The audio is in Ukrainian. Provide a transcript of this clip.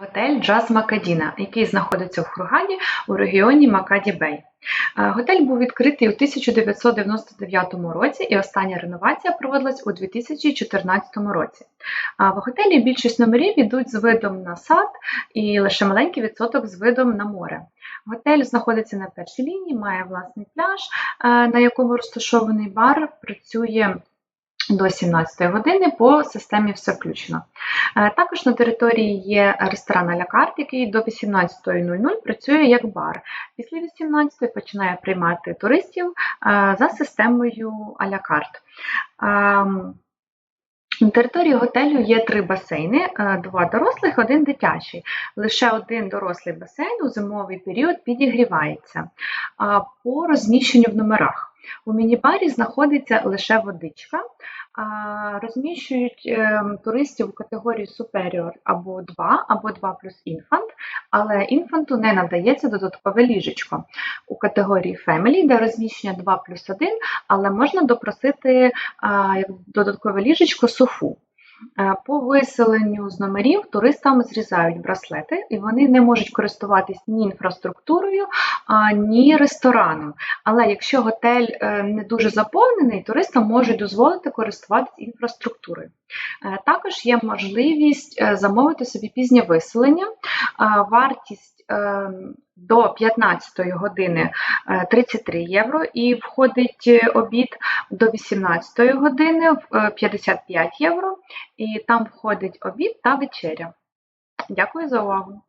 Готель Джаз Макадіна, який знаходиться в Хургаді у регіоні Макаді Бей. Е, Готель був відкритий у 1999 році і остання реновація проводилась у 2014 році. В готелі більшість номерів йдуть з видом на сад і лише маленький відсоток з видом на море. Готель знаходиться на першій лінії, має власний пляж, е, на якому розташований бар, працює до 17 години по системі все включено. Також на території є ресторан «Аля карт», який до 18.00 працює як бар. Після 18.00 починає приймати туристів за системою «Аля карт». Ем, На території готелю є три басейни: два дорослих, один дитячий. Лише один дорослий басейн у зимовий період підігрівається. По розміщенню в номерах. У міні-барі знаходиться лише водичка. Розміщують е, туристів у категорії Superior або 2, або 2 плюс Infant, але інфанту не надається додаткове ліжечко. У категорії Family, де розміщення 2 плюс 1, але можна допросити додаткове ліжечко софу. Е, По виселенню з номерів туристам зрізають браслети, і вони не можуть користуватись ні інфраструктурою, ні рестораном. Але якщо готель е, не дуже заповнений, туристам можуть дозволити користуватись інфраструктурою. Е, Також є можливість е, замовити собі пізнє виселення. Вартість до 15 години е, 33 євро і входить обід до 18 години в е, 55 євро, і там входить обід та вечеря. Дякую за увагу!